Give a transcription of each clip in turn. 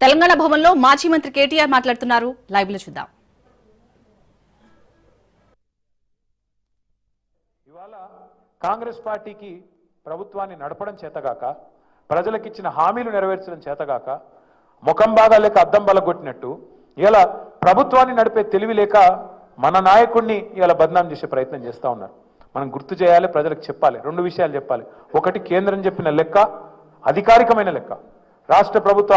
తెలంగాణ భవన్లో మాజీ మంత్రి కేటీఆర్ మాట్లాడుతున్నారు. లైవ్లో చూద్దాం. ఇవాళ కాంగ్రెస్ పార్టీకి ప్రభుత్వాన్ని నడపడం చేతగాక ప్రజలకిచ్చిన హామీలు నెరవేర్చడం చేతగాక ముఖం బాగా లేక అద్దం బలగొట్టినట్టు ఇలా ప్రభుత్వాన్ని నడిపే తెలివి లేక మన నాయకుడిని ఇలా బదనాం చేసే ప్రయత్నం చేస్తూ ఉన్నారు. మనం గుర్తు చేయాలి ప్రజలకు చెప్పాలి రెండు విషయాలు చెప్పాలి. ఒకటి కేంద్రం చెప్పిన లెక్క అధికారికమైన లెక్క. రాష్ట్ర ప్రభుత్వ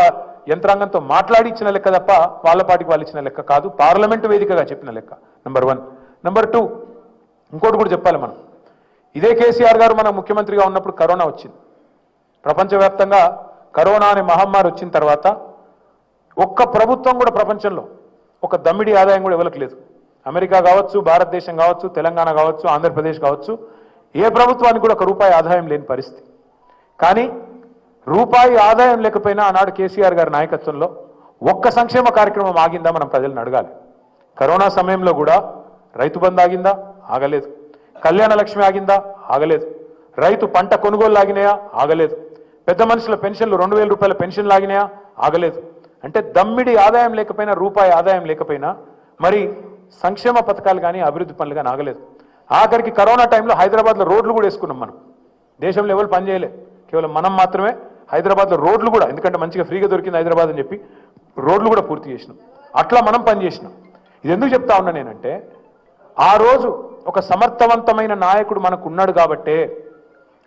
యంత్రాంగంతో మాట్లాడి ఇచ్చిన లెక్క తప్ప వాళ్ళ పాటికి వాళ్ళు ఇచ్చిన లెక్క కాదు. పార్లమెంటు వేదికగా చెప్పిన లెక్క నెంబర్ వన్ నెంబర్ టూ ఇంకోటి కూడా చెప్పాలి మనం. ఇదే కేసీఆర్ గారు మన ముఖ్యమంత్రిగా ఉన్నప్పుడు కరోనా వచ్చింది. ప్రపంచవ్యాప్తంగా కరోనా అనే మహమ్మారి వచ్చిన తర్వాత ఒక్క ప్రభుత్వం కూడా ప్రపంచంలో ఒక దమ్మిడి ఆదాయం కూడా ఇవ్వలకు లేదు. అమెరికా కావచ్చు భారతదేశం కావచ్చు తెలంగాణ కావచ్చు ఆంధ్రప్రదేశ్ కావచ్చు ఏ ప్రభుత్వానికి కూడా ఒక రూపాయి ఆదాయం లేని పరిస్థితి. కానీ రూపాయి ఆదాయం లేకపోయినా ఆనాడు కేసీఆర్ గారి నాయకత్వంలో ఒక్క సంక్షేమ కార్యక్రమం ఆగిందా మనం ప్రజలను అడగాలి. కరోనా సమయంలో కూడా రైతు బంధు ఆగిందా? ఆగలేదు. కళ్యాణ లక్ష్మి ఆగిందా? ఆగలేదు. రైతు పంట కొనుగోలు ఆగినాయా ఆగలేదు. పెద్ద మనుషుల పెన్షన్లు రెండు వేల రూపాయల పెన్షన్లు ఆగినాయా ఆగలేదు. అంటే దమ్మిడి ఆదాయం లేకపోయినా రూపాయి ఆదాయం లేకపోయినా మరి సంక్షేమ పథకాలు కానీ అభివృద్ధి పనులు కానీ ఆగలేదు. ఆఖరికి కరోనా టైంలో హైదరాబాద్లో రోడ్లు కూడా వేసుకున్నాం మనం. దేశంలో ఎవరు పనిచేయలే కేవలం మనం మాత్రమే హైదరాబాద్లో రోడ్లు కూడా ఎందుకంటే మంచిగా ఫ్రీగా దొరికింది హైదరాబాద్ అని చెప్పి రోడ్లు కూడా పూర్తి చేసినాం. అట్లా మనం పనిచేసినాం ఇది ఎందుకు చెప్తా ఉన్నా నేనంటే ఆ రోజు ఒక సమర్థవంతమైన నాయకుడు మనకు ఉన్నాడు కాబట్టే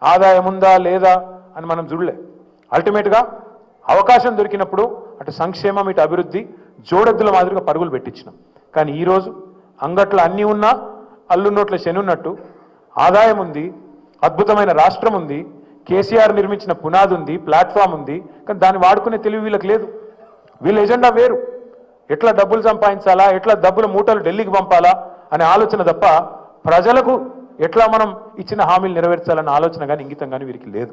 ఆదాయం ఉందా లేదా అని మనం చూడలే. అల్టిమేట్గా అవకాశం దొరికినప్పుడు అటు సంక్షేమం ఇటు అభివృద్ధి జోడెద్దుల మాదిరిగా పరుగులు పెట్టించినాం. కానీ ఈరోజు అంగట్లో అన్నీ ఉన్నా అల్లున్నోట్ల శని ఉన్నట్టు ఆదాయం ఉంది అద్భుతమైన రాష్ట్రం ఉంది కేసీఆర్ నిర్మించిన పునాది ఉంది ప్లాట్ఫామ్ ఉంది కానీ దాన్ని వాడుకునే తెలివి వీళ్ళకి లేదు. వీళ్ళ ఎజెండా వేరు. ఎట్లా డబ్బులు సంపాదించాలా ఎట్లా డబ్బులు మూటలు ఢిల్లీకి పంపాలా అనే ఆలోచన తప్ప ప్రజలకు ఎట్లా మనం ఇచ్చిన హామీలు నెరవేర్చాలన్న ఆలోచన కానీ ఇంగితం కానీ వీరికి లేదు.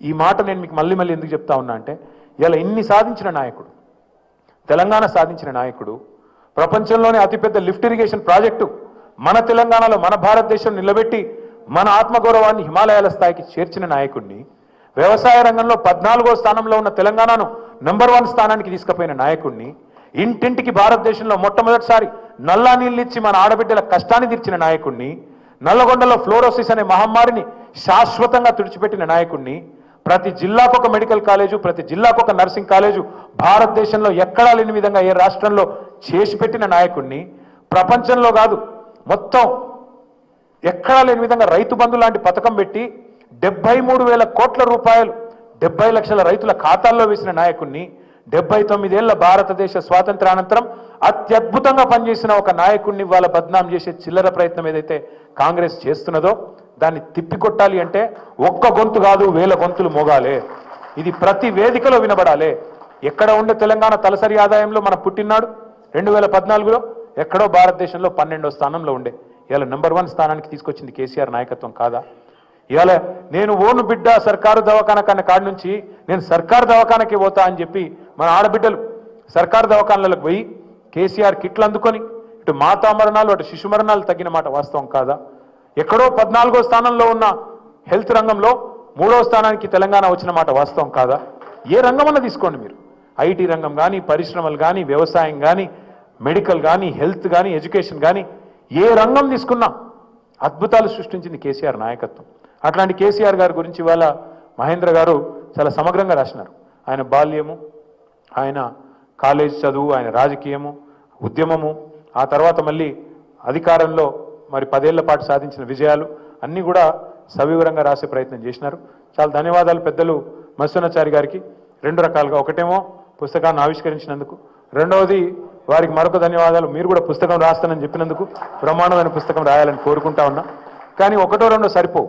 ఈ మాట నేను మీకు మళ్ళీ మళ్ళీ ఎందుకు చెప్తా ఉన్నా అంటే ఇలా ఇన్ని సాధించిన నాయకుడు తెలంగాణ సాధించిన నాయకుడు ప్రపంచంలోనే అతిపెద్ద లిఫ్ట్ ఇరిగేషన్ ప్రాజెక్టు మన తెలంగాణలో మన భారతదేశం నిలబెట్టి మన ఆత్మగౌరవాన్ని హిమాలయాల స్థాయికి చేర్చిన నాయకుడిని వ్యవసాయ రంగంలో పద్నాలుగో స్థానంలో ఉన్న తెలంగాణను నెంబర్ వన్ స్థానానికి తీసుకుపోయిన నాయకుడిని ఇంటింటికి భారతదేశంలో మొట్టమొదటిసారి నల్లా నీళ్ళిచ్చి మన ఆడబిడ్డల కష్టాన్ని తీర్చిన నాయకుడిని నల్లగొండలో ఫ్లోరోసిస్ అనే మహమ్మారిని శాశ్వతంగా తుడిచిపెట్టిన నాయకుడిని ప్రతి జిల్లాకు ఒక మెడికల్ కాలేజు ప్రతి జిల్లాకు ఒక నర్సింగ్ కాలేజు భారతదేశంలో ఎక్కడా లేని విధంగా ఏ రాష్ట్రంలో చేసి పెట్టిన నాయకుడిని ప్రపంచంలో కాదు మొత్తం ఎక్కడా లేని విధంగా రైతు బంధు లాంటి పథకం పెట్టి డెబ్బై మూడు వేల కోట్ల రూపాయలు డెబ్బై లక్షల రైతుల ఖాతాల్లో వేసిన నాయకుడిని డెబ్బై తొమ్మిదేళ్ళ భారతదేశ స్వాతంత్రానంతరం అత్యద్భుతంగా పనిచేసిన ఒక నాయకుడిని వాళ్ళ బద్నాం చేసే చిల్లర ప్రయత్నం ఏదైతే కాంగ్రెస్ చేస్తున్నదో దాన్ని తిప్పికొట్టాలి అంటే ఒక్క గొంతు కాదు వేల గొంతులు మోగాలే. ఇది ప్రతి వేదికలో వినబడాలి. ఎక్కడ ఉండే తెలంగాణ తలసరి ఆదాయంలో మన పుట్టినాడు? రెండు వేల పద్నాలుగులో ఎక్కడో భారతదేశంలో పన్నెండో స్థానంలో ఉండే. ఇవాళ నెంబర్ వన్ స్థానానికి తీసుకొచ్చింది కేసీఆర్ నాయకత్వం కాదా? ఇవాళ నేను ఓను బిడ్డ సర్కారు దవాఖాన కన్నా కాడి నుంచి నేను సర్కారు దవాఖానకి పోతా అని చెప్పి మన ఆడబిడ్డలు సర్కారు దవాఖానలకు పోయి కేసీఆర్ కిట్లు అందుకొని ఇటు మాతా మరణాలు అటు శిశు మరణాలు తగ్గిన మాట వాస్తవం కాదా? ఎక్కడో పద్నాలుగో స్థానంలో ఉన్న హెల్త్ రంగంలో మూడో స్థానానికి తెలంగాణ వచ్చిన మాట వాస్తవం కాదా? ఏ రంగమన్నా తీసుకోండి మీరు. ఐటీ రంగం కానీ పరిశ్రమలు కానీ వ్యవసాయం కానీ మెడికల్ కానీ హెల్త్ కానీ ఎడ్యుకేషన్ కానీ ఏ రంగం తీసుకున్నా అద్భుతాలు సృష్టించింది కేసీఆర్ నాయకత్వం. అట్లాంటి కేసీఆర్ గారి గురించి ఇవాళ మహేంద్ర గారు చాలా సమగ్రంగా రాసినారు. ఆయన బాల్యము ఆయన కాలేజ్ చదువు ఆయన రాజకీయము ఉద్యమము ఆ తర్వాత మళ్ళీ అధికారంలో మరి పదేళ్ళ పాటు సాధించిన విజయాలు అన్నీ కూడా సవివరంగా రాసే ప్రయత్నం చేసినారు. చాలా ధన్యవాదాలు పెద్దలు మత్స్యనాచారి గారికి. రెండు రకాలుగా ఒకటేమో పుస్తకాన్ని ఆవిష్కరించినందుకు. రెండవది వారికి మరొక ధన్యవాదాలు. మీరు కూడా పుస్తకం రాస్తానని చెప్పినందుకు బ్రహ్మాండమైన పుస్తకం రాయాలని కోరుకుంటా ఉన్నా. కానీ ఒకటో రెండో సరిపోవు.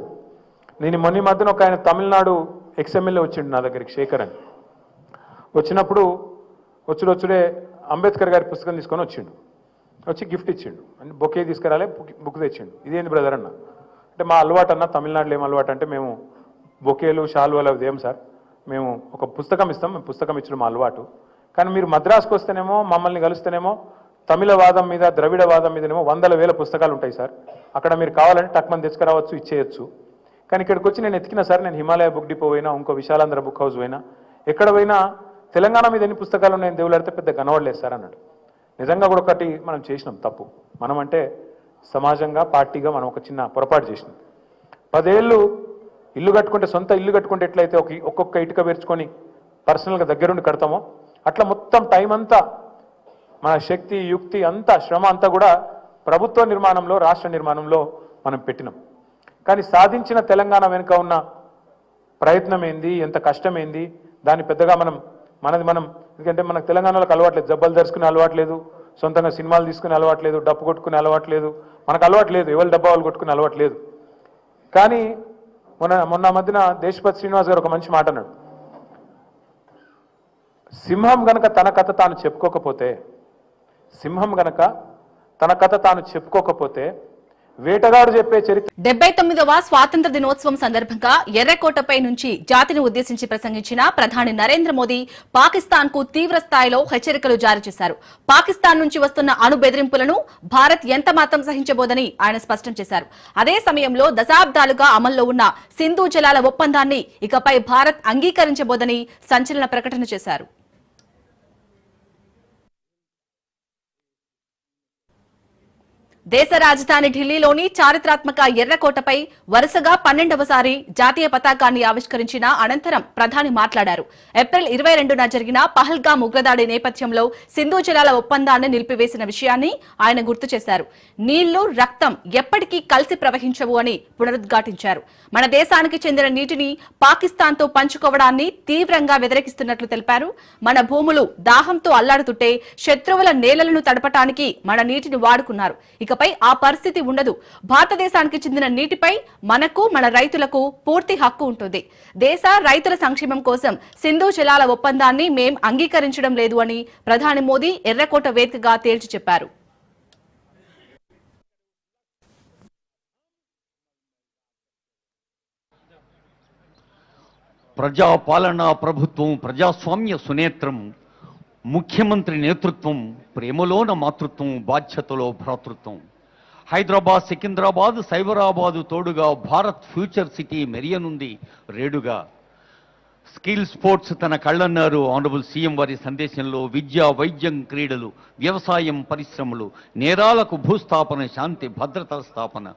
నేను మొన్న మధ్యన ఒక ఆయన తమిళనాడు ఎక్స్ఎమ్మెల్యే వచ్చిండు నా దగ్గరికి శేఖర్ అని. వచ్చినప్పుడు వచ్చుడు వచ్చుడే అంబేద్కర్ గారి పుస్తకం తీసుకొని వచ్చిండు. వచ్చి గిఫ్ట్ ఇచ్చిండు. అంటే బొకే తీసుకురాలే బుక్ బుక్ తెచ్చిండు. ఇదేంది బ్రదర్ అన్న. అంటే మా అలవాటు అన్న తమిళనాడులో ఏం అలవాటు అంటే మేము బొకేలు షాల్వాలు అవి ఏం సార్? మేము ఒక పుస్తకం ఇస్తాం మేము పుస్తకం ఇచ్చిన మా అలవాటు. కానీ మీరు మద్రాసుకు వస్తేనేమో మమ్మల్ని కలుస్తేనేమో తమిళ వాదం మీద ద్రవిడ వాదం మీదనేమో వందల వేల పుస్తకాలు ఉంటాయి సార్. అక్కడ మీరు కావాలంటే టక్మని తెచ్చుకురావచ్చు ఇచ్చేయచ్చు. కానీ ఇక్కడికి వచ్చి నేను ఎతికిన సార్ నేను హిమాలయ బుక్ డిపో పోయినా ఇంకో విశాలాంధ్ర బుక్ హౌస్ పోయినా ఎక్కడ పోయినా తెలంగాణ మీద ఎన్ని పుస్తకాలు ఉన్నాయని దేవులాడితే పెద్ద కనవడలేదు సార్ అన్నాడు. నిజంగా కూడా ఒకటి మనం చేసినాం తప్పు. మనం అంటే సమాజంగా పార్టీగా మనం ఒక చిన్న పొరపాటు చేసినాం. పదేళ్ళు ఇల్లు కట్టుకుంటే సొంత ఇల్లు కట్టుకుంటే ఎట్లయితే ఒక ఒక్కొక్క ఇటుక పేర్చుకొని పర్సనల్గా దగ్గరుండి కడతామో అట్లా మొత్తం టైం అంతా మన శక్తి యుక్తి అంతా శ్రమ అంతా కూడా ప్రభుత్వ నిర్మాణంలో రాష్ట్ర నిర్మాణంలో మనం పెట్టినాం. కానీ సాధించిన తెలంగాణ వెనుక ఉన్న ప్రయత్నం ఏంది ఎంత కష్టమైంది దాన్ని పెద్దగా మనం మనది మనం ఎందుకంటే మనకు తెలంగాణలోకి అలవాట్లేదు జబ్బలు ధరుచుకునే అలవాట్లేదు సొంతంగా సినిమాలు తీసుకునే అలవాట్లేదు డప్పు కొట్టుకునే అలవాట్లేదు మనకు అలవాట్లేదు ఎవరి డబ్బా వాళ్ళు కొట్టుకునే అలవాట్లేదు కానీ మొన్న మొన్న మధ్యన దేశపతి శ్రీనివాస్ గారు ఒక మంచి మాట అన్నాడు. సింహం గనక తన కథ తాను చెప్పుకోకపోతే సింహం గనక తన కథ తాను చెప్పుకోకపోతే వేటగాడు చెప్పే చరిత్ర డెబ్బై తొమ్మిదవ స్వాతంత్ర దినోత్సవం సందర్భంగా ఎర్రకోటపై నుంచి జాతిని ఉద్దేశించి ప్రసంగించిన ప్రధాని నరేంద్ర మోదీ పాకిస్తాన్కు తీవ్ర స్థాయిలో హెచ్చరికలు జారీ చేశారు. పాకిస్తాన్ నుంచి వస్తున్న అణు బెదిరింపులను భారత్ ఎంత మాత్రం సహించబోదని ఆయన స్పష్టం చేశారు. అదే సమయంలో దశాబ్దాలుగా అమల్లో ఉన్న సింధు జలాల ఒప్పందాన్ని ఇకపై భారత్ అంగీకరించబోదని సంచలన ప్రకటన చేశారు. దేశ రాజధాని ఢిల్లీలోని చారిత్రాత్మక ఎర్రకోటపై వరుసగా పన్నెండవసారి జాతీయ పతాకాన్ని ఆవిష్కరించిన అనంతరం ప్రధాని మాట్లాడారు. ఏప్రిల్ ఇరవై రెండున జరిగిన పహల్గామ్ ఉగ్రదాడి నేపథ్యంలో సింధు జలాల ఒప్పందాన్ని నిలిపివేసిన విషయాన్ని ఆయన గుర్తు చేశారు. నీళ్ళు రక్తం ఎప్పటికీ కలిసి ప్రవహించవు అని పునరుద్ఘాటించారు. మన దేశానికి చెందిన నీటిని పాకిస్తాన్తో పంచుకోవడాన్ని తీవ్రంగా వ్యతిరేకిస్తున్నట్లు తెలిపారు. మన భూములు దాహంతో అల్లాడుతుంటే శత్రువుల నేలలను తడపటానికి మన నీటిని వాడుకున్నారు. ఇకపై ఆ పరిస్థితి ఉండదు. భారతదేశానికి చెందిన నీటిపై మనకు మన రైతులకు పూర్తి హక్కు ఉంటుంది. దేశ రైతుల సంక్షేమం కోసం సింధు జలాల ఒప్పందాన్ని మేం అంగీకరించడం లేదు అని ప్రధాని మోదీ ఎర్రకోట వేదికగా తేల్చి చెప్పారు. ప్రజాపాలనా ప్రభుత్వం ప్రజాస్వామ్య సునేత్రం ముఖ్యమంత్రి నేతృత్వం ప్రేమలోన మాతృత్వం బాధ్యతలో భ్రాతృత్వం. హైదరాబాద్ సికింద్రాబాద్ సైబరాబాదు తోడుగా భారత్ ఫ్యూచర్ సిటీ మెరియనుంది రేడుగా స్కిల్ స్పోర్ట్స్ తన కళ్ళన్నారు. ఆనరబుల్ సీఎం వారి సందేశంలో విద్య వైద్యం క్రీడలు వ్యవసాయం పరిశ్రమలు నేరాలకు భూస్థాపన శాంతి భద్రత స్థాపన.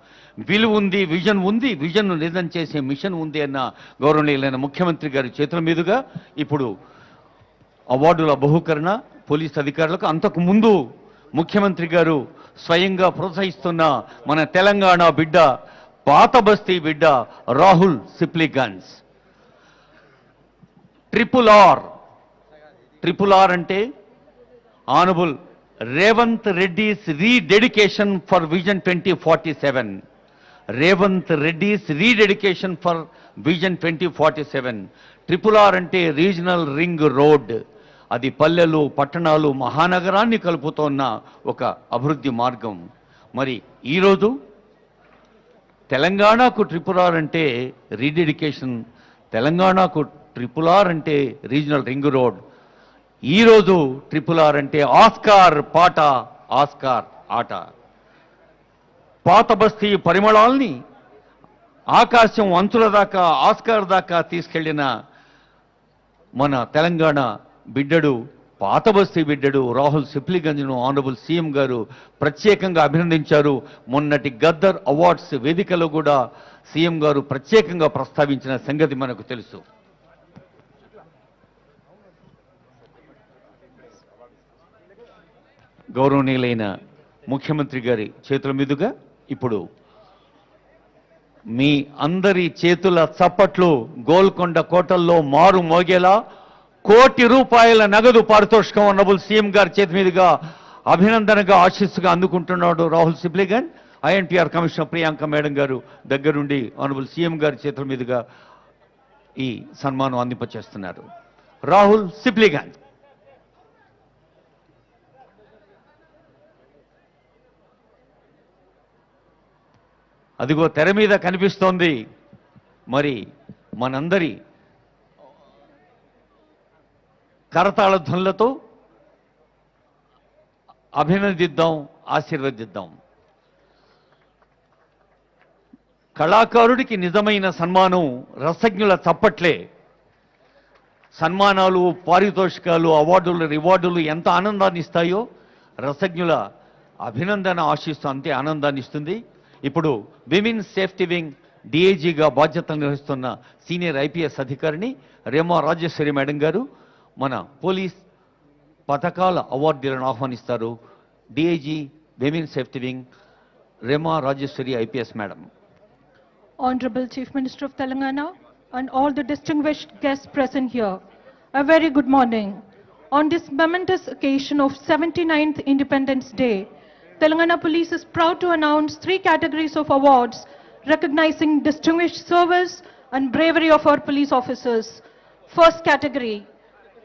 విలువ ఉంది విజన్ ఉంది విజన్ను నిజం చేసే మిషన్ ఉంది అన్న గౌరవనీయులైన ముఖ్యమంత్రి గారి చేతుల మీదుగా ఇప్పుడు అవార్డుల బహుకరణ పోలీస్ అధికారులకు అంతకు ముందు ముఖ్యమంత్రి గారు స్వయంగా ప్రోత్సహిస్తున్న మన తెలంగాణ బిడ్డ పాత బస్తీ బిడ్డ Rahul Sipligunj. Triple R. Triple R అంటే honorable Revanth Reddy's rededication for vision twenty forty seven. Revanth Reddy's rededication for vision twenty forty seven. Triple R అంటే రీజనల్ రింగ్ రోడ్. అది పల్లెలు పట్టణాలు మహానగరాన్ని కలుపుతోన్న ఒక అభివృద్ధి మార్గం. మరి ఈరోజు తెలంగాణకు ట్రిపుల్ ఆర్ అంటే రీడెడికేషన్ తెలంగాణకు ట్రిపుల్ ఆర్ అంటే రీజనల్ రింగ్ రోడ్. ఈరోజు ట్రిపుల్ ఆర్ అంటే ఆస్కార్ పాట ఆస్కార్ ఆట. పాత బస్తీ పరిమళాల్ని ఆకాశం అంచుల దాకా ఆస్కార్ దాకా తీసుకెళ్ళిన మన తెలంగాణ బిడ్డడు పాత బస్తీ బిడ్డడు రాహుల్ సిప్లిగంజ్ను ఆనరబుల్ సీఎం గారు ప్రత్యేకంగా అభినందించారు. మొన్నటి గద్దర్ అవార్డ్స్ వేదికలో కూడా సీఎం గారు ప్రత్యేకంగా ప్రస్తావించిన సంగతి మనకు తెలుసు. గౌరవనీయులైన ముఖ్యమంత్రి గారి చేతుల మీదుగా ఇప్పుడు మీ అందరి చేతుల చప్పట్లు గోల్కొండ కోటల్లో మారు మోగేలా కోటి రూపాయల నగదు పారితోషికం అన్నబుల్ సీఎం గారి చేతి మీదుగా అభినందనగా ఆశీస్సుగా అందుకుంటున్నాడు Rahul Sipligunj. I N T R commissioner Priyanka madam గారు దగ్గరుండి ఆనబుల్ సీఎం గారి చేతుల మీదుగా ఈ సన్మానం అందింపచేస్తున్నారు. రాహుల్ సిబ్లిగన్. అదిగో తెర మీద కనిపిస్తోంది. మరి మనందరి కరతాళ ధ్వనులతో అభినందిద్దాం ఆశీర్వదిద్దాం. కళాకారుడికి నిజమైన సన్మానం రసజ్ఞుల చప్పట్లే. సన్మానాలు పారితోషికాలు అవార్డులు రివార్డులు ఎంత ఆనందాన్ని ఇస్తాయో రసజ్ఞుల అభినందన ఆశిస్తూ అంతే ఆనందాన్ని ఇస్తుంది. ఇప్పుడు విమెన్ సేఫ్టీ వింగ్ డిఐజీగా బాధ్యతలు నిర్వహిస్తున్న సీనియర్ ఐపీఎస్ అధికారిని రేమా రాజేశ్వరి మేడం గారు మన పోలీస్ పథకాల అవార్డులను ఆహ్వానిస్తారు DIG women safety wing Rema Rajeshwari IPS madam Honorable Chief Minister of Telangana and all the distinguished guests present here, a very good morning. On this momentous occasion of 79th Independence Day, Telangana Police is proud to announce three categories of awards recognizing distinguished service and bravery of our police officers. First category,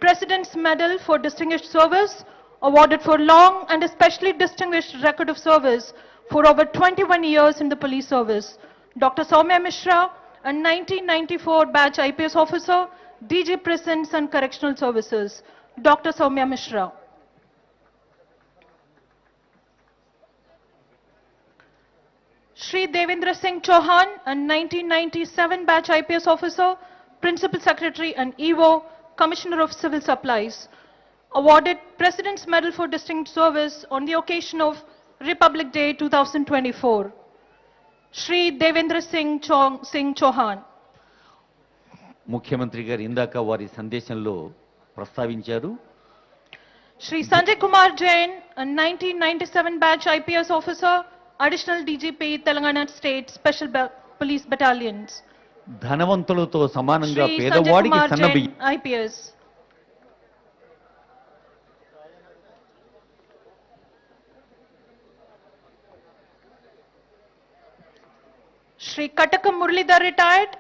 President's Medal for Distinguished Service, awarded for long and especially distinguished record of service for over 21 years in the police service. Dr. Soumya Mishra, a 1994 batch IPS officer, DG Prisons and Correctional Services. Dr. Soumya Mishra. Shri Devendra Singh Chauhan, a 1997 batch IPS officer, Principal Secretary and EVO, Commissioner of Civil Supplies, awarded President's Medal for Distinct Service on the occasion of Republic Day 2024. Shri Devendra Singh Chau- Singh Chauhan. ముఖ్యమంత్రి గారు ఇందాక వారి సందేశంలో ప్రస్తావించారు Shri Sanjay Kumar Jain, a 1997 batch IPS officer, Additional DGP, Telangana State Special Police Battalions. ధనవంతులతో సమానంగా పేదవాడికి సన్నబియ్యం IPS. Shri Kataka Muralidhar retired,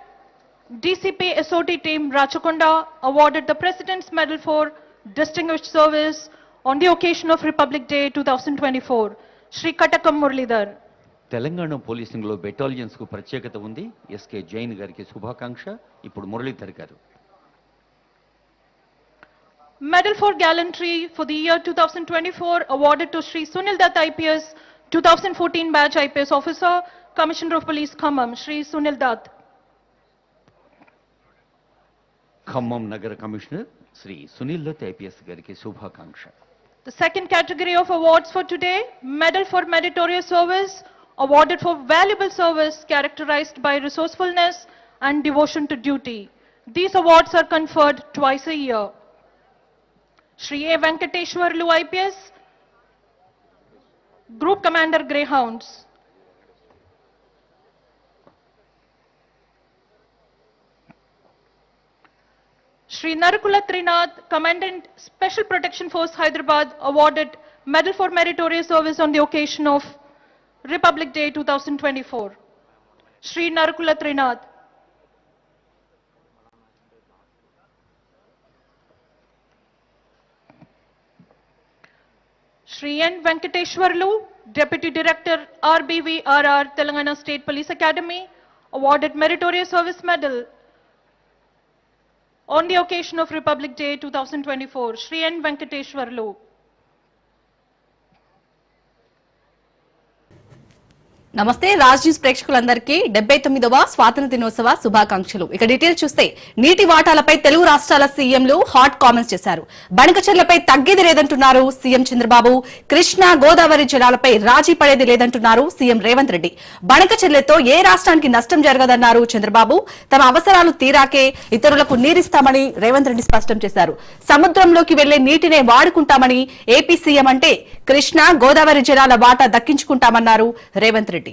DCP SOT team Rachakonda awarded the President's Medal for Distinguished Service on the occasion of Republic Day 2024. Shri Katakam Muralidhar. Telangana పోలీసింగ్లో బెటాలియన్స్కు ప్రత్యేకత ఉంది. SK Jain గారికి శుభాకాంక్ష. ఇప్పుడు మురళీధర్ గారు. Medal for gallantry for the year two thousand twenty four awarded to Shri Sunil Dutt IPS two thousand fourteen batch IPS officer commissioner of police Khammam Shri Sunil Dutt Khammam నగర commissioner Shri Sunil Dutt IPS గారికి శుభాకాంక్ష. The second category of awards for today medal for meritorious service awarded for valuable service characterized by resourcefulness and devotion to duty. These awards are conferred twice a year. Shri A. Venkateshwarlu IPS, Group Commander Greyhounds. Shri Narukula Trinath, Commandant Special Protection Force Hyderabad, awarded Medal for Meritorious Service on the occasion of Republic Day 2024. Sri Narukula Trinath. Shri N. Venkateshwarlu, Deputy Director RBVRR, Telangana State Police Academy, awarded Meritorious Service Medal on the occasion of Republic Day 2024, Shri N. Venkateshwarlu. నమస్తే Raj news ప్రేక్షకులందరికీ డెబ్బై తొమ్మిదవ స్వాతంత్ర దినోత్సవ శుభాకాంక్షలు. ఇక details చూస్తే నీటి వాటాలపై తెలుగు రాష్ట్రాల సీఎంలు హాట్ కామెంట్స్ చేశారు. బణకచెర్లపై తగ్గేది లేదంటున్నారు సీఎం చంద్రబాబు. కృష్ణా గోదావరి జలాలపై రాజీ పడేది లేదంటున్నారు సీఎం రేవంత్ రెడ్డి. బణకచెర్లతో ఏ రాష్ట్రానికి నష్టం జరగదన్నారు చంద్రబాబు? తమ అవసరాలు తీరాకే ఇతరులకు నీరిస్తామని రేవంత్ రెడ్డి స్పష్టం చేశారు. సముద్రంలోకి వెళ్ళే నీటినే వాడుకుంటామని ఏపీ సీఎం అంటే కృష్ణా గోదావరి జలాల వాటా దక్కించుకుంటామన్నారు రేవంత్ రెడ్డి.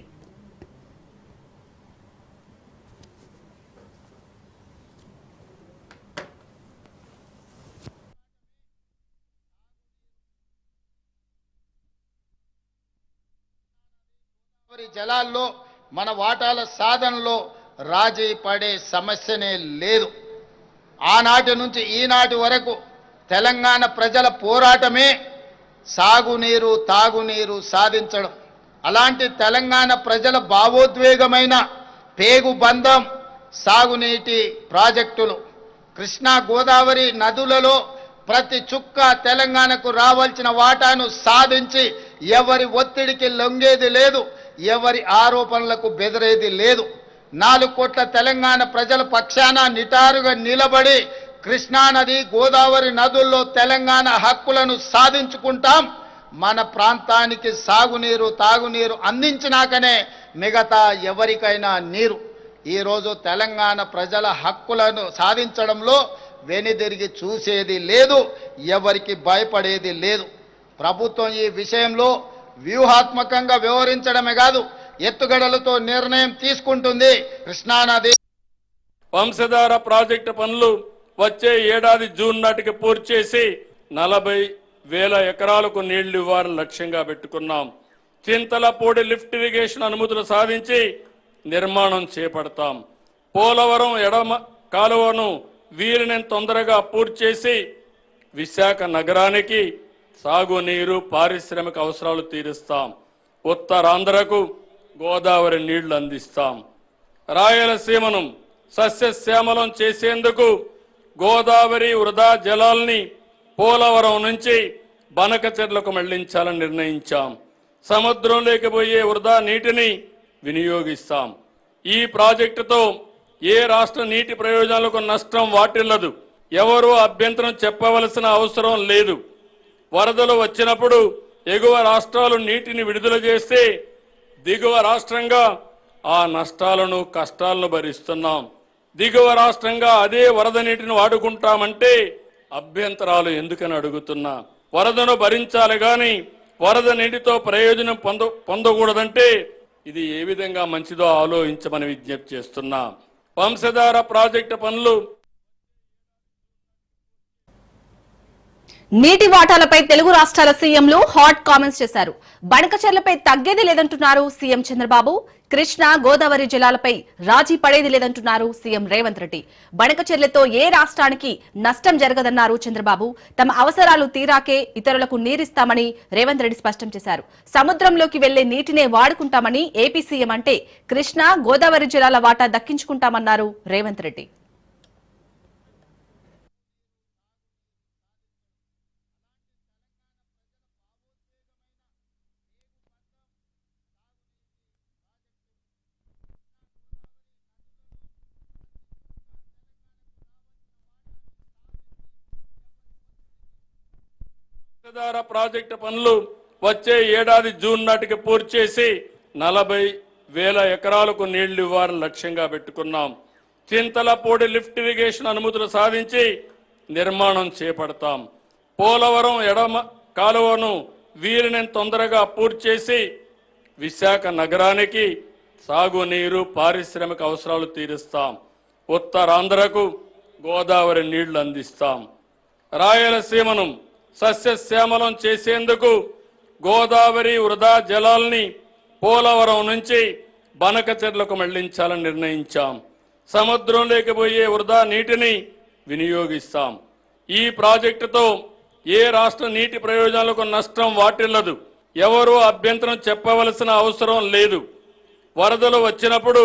గోదావరి జలాల్లో మన వాటాల సాధనలో రాజీ పడే సమస్యనే లేదు. ఆనాటి నుంచి ఈనాటి వరకు తెలంగాణ ప్రజల పోరాటమే సాగునీరు తాగునీరు సాధించడం. అలాంటి తెలంగాణ ప్రజల భావోద్వేగమైన పేగు బంధం సాగునీటి ప్రాజెక్టులు. కృష్ణా గోదావరి నదులలో ప్రతి చుక్క తెలంగాణకు రావాల్సిన వాటాను సాధించి ఎవరి ఒత్తిడికి లొంగేది లేదు. ఎవరి ఆరోపణలకు బెదిరేది లేదు. నాలుగు కోట్ల తెలంగాణ ప్రజల పక్షాన నిటారుగా నిలబడి కృష్ణానది గోదావరి నదుల్లో తెలంగాణ హక్కులను సాధించుకుంటాం. మన ప్రాంతానికి సాగునీరు తాగునీరు అందించినాకనే మిగతా ఎవరికైనా నీరు. ఈరోజు తెలంగాణ ప్రజల హక్కులను సాధించడంలో వెనుదిరిగి చూసేది లేదు ఎవరికి భయపడేది లేదు. ప్రభుత్వం ఈ విషయంలో వ్యూహాత్మకంగా వ్యవహరించడమే కాదు ఎత్తుగడలతో నిర్ణయం తీసుకుంటుంది కృష్ణానది. వంశధార ప్రాజెక్టు పనులు వచ్చే ఏడాది జూన్ నాటికి పూర్తి చేసి నలభై వేల ఎకరాలకు నీళ్ళు ఇవ్వాలని లక్ష్యంగా పెట్టుకున్నాం. చింతలపూడి లిఫ్ట్ ఇరిగేషన్ అనుమతులు సాధించి నిర్మాణం చేపడతాం. పోలవరం ఎడమ కాలువను వీరిని తొందరగా పూర్తి చేసి విశాఖ నగరానికి సాగునీరు పారిశ్రామిక అవసరాలు తీరుస్తాం. ఉత్తరాంధ్రకు గోదావరి నీళ్ళు అందిస్తాం. రాయలసీమను సస్యశ్యామలం చేసేందుకు గోదావరి వృధా జలాల్ని పోలవరం నుంచి బనకచెర్లకు మళ్ళించాలని నిర్ణయించాం. సముద్రంలోకి పోయే వృధా నీటిని వినియోగిస్తాం. ఈ ప్రాజెక్టుతో ఏ రాష్ట్ర నీటి ప్రయోజనాలకు నష్టం వాటిల్లదు. ఎవరూ అభ్యంతరం చెప్పవలసిన అవసరం లేదు. వరదలు వచ్చినప్పుడు ఎగువ రాష్ట్రాలు నీటిని విడుదల చేస్తే దిగువ రాష్ట్రంగా ఆ నష్టాలను కష్టాలను భరిస్తున్నాం. దిగువ రాష్ట్రంగా అదే వరద నీటిని వాడుకుంటామంటే అభ్యంతరాలు ఎందుకని అడుగుతున్నా? వరదను భరించాలి గాని వరద నీటితో ప్రయోజనం పొంద పొందకూడదంటే ఇది ఏ విధంగా మంచిదో ఆలోచించమని విజ్ఞప్తి చేస్తున్నా. వంశధార ప్రాజెక్టు పనులు నీటి వాటాలపై తెలుగు రాష్ట్రాల సీఎంలు హాట్ కామెంట్స్ చేశారు. బణకచర్లపై తగ్గేది లేదంటున్నారు సీఎం చంద్రబాబు. కృష్ణా గోదావరి జలాలపై రాజీ పడేది లేదంటున్నారు సీఎం రేవంత్ రెడ్డి. బణకచెర్లతో ఏ రాష్ట్రానికి నష్టం జరగదన్నారు చంద్రబాబు. తమ అవసరాలు తీరాకే ఇతరులకు నీరిస్తామని రేవంత్ రెడ్డి స్పష్టం చేశారు. సముద్రంలోకి వెళ్ళే నీటినే వాడుకుంటామని ఏపీ సీఎం అంటే కృష్ణా గోదావరి జలాల వాటా దక్కించుకుంటామన్నారు రేవంత్ రెడ్డి. పంచదార ప్రాజెక్టు పనులు వచ్చే ఏడాది జూన్ నాటికి పూర్తి చేసి నలభై వేల ఎకరాలకు నీళ్ళు ఇవ్వాలని లక్ష్యంగా పెట్టుకున్నాం. చింతలపూడి లిఫ్ట్ ఇరిగేషన్ అనుమతులు సాధించి నిర్మాణం చేపడతాం. పోలవరం ఎడమ కాలువను వీరిని తొందరగా పూర్తి చేసి విశాఖ నగరానికి సాగునీరు పారిశ్రామిక అవసరాలు తీరుస్తాం. ఉత్తరాంధ్రకు గోదావరి నీళ్ళు అందిస్తాం. రాయలసీమను సస్యశ్యామలం చేసేందుకు గోదావరి వృధా జలాల్ని పోలవరం నుంచి బనకచెర్లకు మళ్ళించాలని నిర్ణయించాం. సముద్రంలోకి పోయే వృధా నీటిని వినియోగిస్తాం. ఈ ప్రాజెక్టుతో ఏ రాష్ట్ర నీటి ప్రయోజనాలకు నష్టం వాటిల్లదు. ఎవరూ అభ్యంతరం చెప్పవలసిన అవసరం లేదు. వరదలు వచ్చినప్పుడు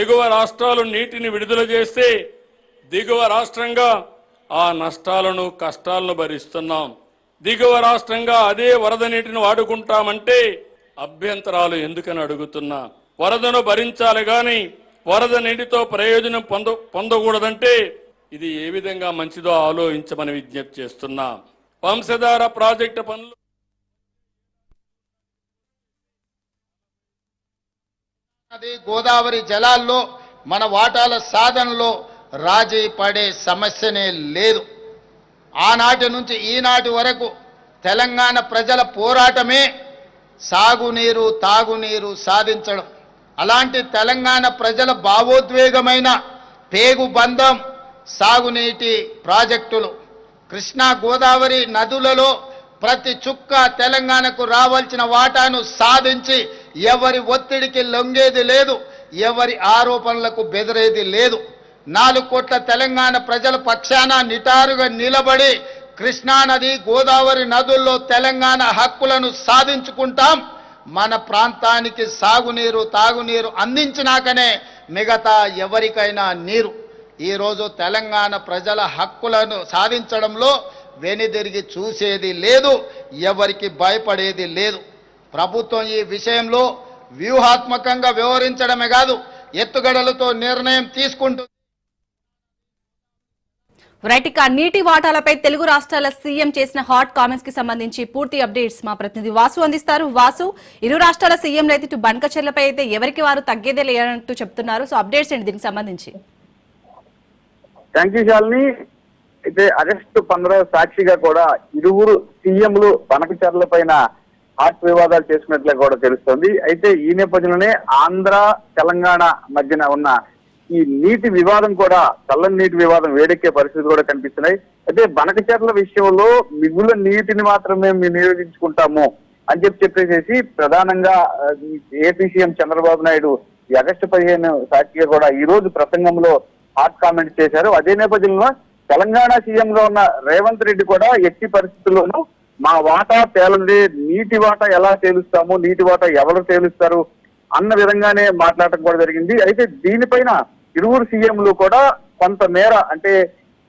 ఎగువ రాష్ట్రాలు నీటిని విడుదల చేస్తే దిగువ రాష్ట్రంగా ఆ నష్టాలను కష్టాలను భరిస్తున్నాం. దిగువ రాష్ట్రంగా అదే వరద నీటిని వాడుకుంటామంటే అభ్యంతరాలు ఎందుకని అడుగుతున్నా? వరదను భరించాలి కానీ వరద నీటితో ప్రయోజనం పొంద పొందకూడదంటే ఇది ఏ విధంగా మంచిదో ఆలోచించమని విజ్ఞప్తి చేస్తున్నా. వంశధార ప్రాజెక్టు పనులు నది గోదావరి జలాల్లో మన వాటాల సాధనలో రాజీ పడే సమస్యనే లేదు. ఆనాటి నుంచి ఈనాటి వరకు తెలంగాణ ప్రజల పోరాటమే సాగునీరు తాగునీరు సాధించడం. అలాంటి తెలంగాణ ప్రజల భావోద్వేగమైన పేగు బంధం సాగునీటి ప్రాజెక్టులు. కృష్ణా గోదావరి నదులలో ప్రతి చుక్క తెలంగాణకు రావాల్సిన వాటాను సాధించి ఎవరి ఒత్తిడికి లొంగేది లేదు ఎవరి ఆరోపణలకు బెదిరేది లేదు. నాలుగు కోట్ల తెలంగాణ ప్రజల పక్షాన నిటారుగా నిలబడి కృష్ణానది గోదావరి నదుల్లో తెలంగాణ హక్కులను సాధించుకుంటాం. మన ప్రాంతానికి సాగునీరు తాగునీరు అందించినాకనే మిగతా ఎవరికైనా నీరు. ఈరోజు తెలంగాణ ప్రజల హక్కులను సాధించడంలో వెనుదిరిగి చూసేది లేదు ఎవరికి భయపడేది లేదు. ప్రభుత్వం ఈ విషయంలో వ్యూహాత్మకంగా వ్యవహరించడమే కాదు ఎత్తుగడలతో నిర్ణయం తీసుకుంటుంది రైట్ ఇక నీటి వాటాలపై తెలుగు రాష్ట్రాల సీఎం చేసిన హాట్ కామెంట్స్కి సంబంధించి పూర్తి అప్డేట్స్ మా ప్రతినిధి వాసు అందిస్తారు. వాసు ఇరు రాష్ట్రాల సీఎంలు అయితే ఇటు అయితే ఎవరికి వారు తగ్గేదే లేదంటూ చెప్తున్నారు. సో అప్డేట్స్ ఏంటి దీనికి సంబంధించి? Thank you Shalini. అయితే ఆగస్టు పంద్రవ సాక్షిగా కూడా ఇరువురు సీఎంలు బనకచర్ల పైన హాట్ వివాదాలు చేసుకున్నట్లుగా కూడా తెలుస్తోంది. అయితే ఈ నేపథ్యంలోనే ఆంధ్ర తెలంగాణ మధ్యన ఉన్న ఈ నీటి వివాదం కూడా చల్లని నీటి వివాదం వేడెక్కే పరిస్థితి కూడా కనిపిస్తున్నాయి. అయితే బనకచర్ల విషయంలో మిగుల నీటిని మాత్రమే మేము వినియోగించుకుంటాము అని చెప్పి చెప్పేసేసి ప్రధానంగా ఏపీ సీఎం చంద్రబాబు నాయుడు ఈ ఆగస్టు పదిహేను సాక్షిగా కూడా ఈ రోజు ప్రసంగంలో హాట్ కామెంట్ చేశారు. అదే నేపథ్యంలో తెలంగాణ సీఎం గా ఉన్న రేవంత్ రెడ్డి కూడా ఎట్టి పరిస్థితుల్లోనూ మా వాటా తేలంది నీటి వాటా ఎలా తేలుస్తాము నీటి వాటా ఎవరు తేలుస్తారు అన్న విధంగానే మాట్లాడటం కూడా జరిగింది. అయితే దీనిపైన ఇరువురు సీఎంలు కూడా కొంత మేర అంటే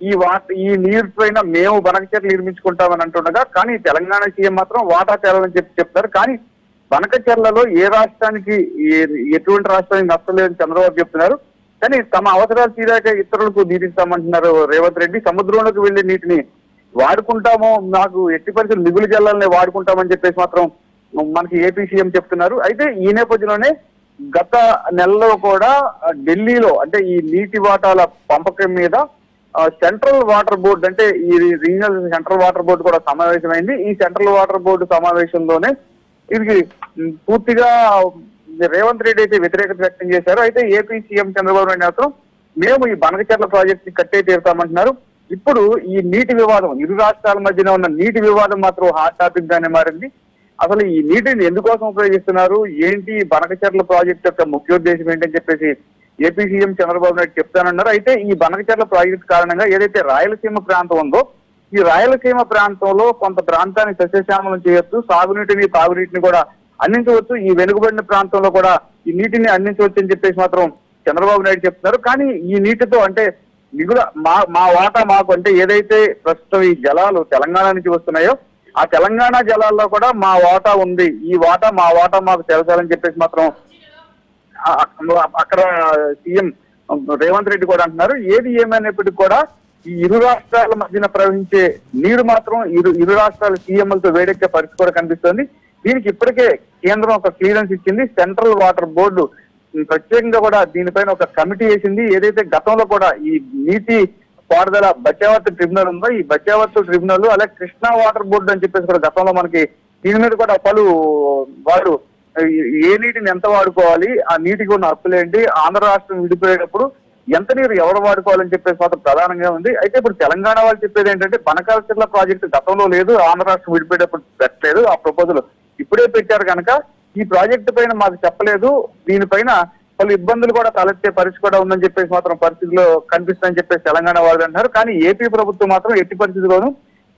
ఈ వాట ఈ నీరు పైన మేము బనకచెర్లు నిర్మించుకుంటామని అంటుండగా కానీ తెలంగాణ సీఎం మాత్రం వాటా తేలని చెప్పి చెప్తారు కానీ బనకచెర్లలో ఏ రాష్ట్రానికి ఎటువంటి రాష్ట్రానికి నష్టలేదని చంద్రబాబు చెప్తున్నారు. కానీ తమ అవసరాలు తీరాక ఇతరులకు నీటిస్తామంటున్నారు రేవంత్ రెడ్డి. సముద్రంలోకి వెళ్ళే నీటిని వాడుకుంటామో నాకు ఎట్టి పరిస్థితులు మిగులు జల్లాలని వాడుకుంటామని చెప్పేసి మాత్రం మనకి ఏపీ సీఎం చెప్తున్నారు. అయితే ఈ నేపథ్యంలోనే గత నెలలో కూడా ఢిల్లీలో అంటే ఈ నీటి వాటాల పంపకం మీద సెంట్రల్ వాటర్ బోర్డు అంటే ఈ రీజనల్ సెంట్రల్ వాటర్ బోర్డు కూడా సమావేశమైంది. ఈ సెంట్రల్ వాటర్ బోర్డు సమావేశంలోనే ఇది పూర్తిగా రేవంత్ రెడ్డి అయితే వ్యతిరేకత వ్యక్తం చేశారు. అయితే ఏపీ సీఎం చంద్రబాబు నాయుడు మాత్రం మేము ఈ బనకచెర్ల ప్రాజెక్ట్ని కట్టే తీరుతామంటున్నారు. ఇప్పుడు ఈ నీటి వివాదం ఇరు రాష్ట్రాల మధ్యన ఉన్న నీటి వివాదం మాత్రం హాట్ టాపిక్ గానే మారింది. అసలు ఈ నీటిని ఎందుకోసం ఉపయోగిస్తున్నారు? ఏంటి బనకచర్ల ప్రాజెక్ట్ యొక్క ముఖ్యోద్దేశం ఏంటని చెప్పేసి ఏపీ సీఎం చంద్రబాబు నాయుడు చెప్తానన్నారు. అయితే ఈ బనకచర్ల ప్రాజెక్ట్ కారణంగా ఏదైతే రాయలసీమ ప్రాంతం ఉందో ఈ రాయలసీమ ప్రాంతంలో కొంత ప్రాంతాన్ని సస్యశ్యామలం చేయొచ్చు సాగునీటిని తాగునీటిని కూడా అందించవచ్చు. ఈ వెనుకబడిన ప్రాంతంలో కూడా ఈ నీటిని అందించవచ్చు అని చెప్పేసి మాత్రం చంద్రబాబు నాయుడు చెప్తున్నారు. కానీ ఈ నీటితో అంటే మిగుల మా మా వాటా మాకు అంటే ఏదైతే ప్రస్తుతం ఈ జలాలు తెలంగాణ నుంచి వస్తున్నాయో ఆ తెలంగాణ జలాల్లో కూడా మా వాటా ఉంది. ఈ వాటా మా వాటా మాకు తెలచాలని చెప్పేసి మాత్రం అక్కడ సీఎం రేవంత్ రెడ్డి కూడా అంటున్నారు. ఏది ఏమైనప్పటికీ కూడా ఈ ఇరు రాష్ట్రాల మధ్యన ప్రవహించే నీరు మాత్రం ఇరు ఇరు రాష్ట్రాల సీఎంలతో వేడెక్కే పరిస్థితి కూడా కనిపిస్తోంది. దీనికి ఇప్పటికే కేంద్రం ఒక క్లియరెన్స్ ఇచ్చింది. సెంట్రల్ వాటర్ బోర్డు ప్రత్యేకంగా కూడా దీనిపైన ఒక కమిటీ వేసింది. ఏదైతే గతంలో కూడా ఈ నీటి పారుదల బచావత్ ట్రిబ్యునల్ ఉందో ఈ బచావత్ ట్రిబ్యునల్ అలాగే కృష్ణా వాటర్ బోర్డు అని చెప్పేసి కూడా గతంలో మనకి దీని మీద కూడా పలు వారు ఏ నీటిని ఎంత వాడుకోవాలి ఆ నీటికి ఉన్న హక్కులేంటి ఆంధ్ర రాష్ట్రం విడిపోయేటప్పుడు ఎంత నీరు ఎవరు వాడుకోవాలని చెప్పేసి మాత్రం ప్రధానంగా ఉంది. అయితే ఇప్పుడు తెలంగాణ వాళ్ళు చెప్పేది ఏంటంటే బనకాల్చర్ల ప్రాజెక్టు గతంలో లేదు ఆంధ్ర రాష్ట్రం విడిపోయేటప్పుడు పెట్టలేదు. ఆ ప్రపోజల్ ఇప్పుడే పెట్టారు కనుక ఈ ప్రాజెక్టు పైన మాకు చెప్పలేదు. దీనిపైన పలు ఇబ్బందులు కూడా తలెత్తే పరిస్థితి కూడా ఉందని చెప్పేసి మాత్రం పరిస్థితిలో కనిపిస్తుందని చెప్పేసి తెలంగాణ వాళ్ళు అంటున్నారు. కానీ ఏపీ ప్రభుత్వం మాత్రం ఎట్టి పరిస్థితిలోనూ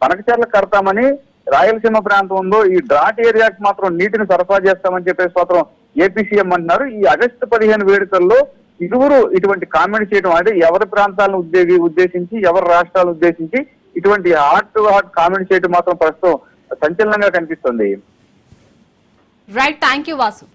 పనకచర్ల కడతామని రాయలసీమ ప్రాంతం ఉందో ఈ డ్రాట్ ఏరియాకి మాత్రం నీటిని సరఫరా చేస్తామని చెప్పేసి మాత్రం ఏపీ సీఎం అంటున్నారు. ఈ ఆగస్టు పదిహేను వేడుకల్లో ఇరువురు ఇటువంటి కామెంట్ చేయడం అంటే ఎవరి ప్రాంతాలను ఉద్దేగి ఉద్దేశించి ఎవరి రాష్ట్రాలను ఉద్దేశించి ఇటువంటి హార్ట్ టు హార్ట్ కామెంట్ చేయడం మాత్రం ప్రస్తుతం సంచలనంగా కనిపిస్తుంది. Right thank you Vasu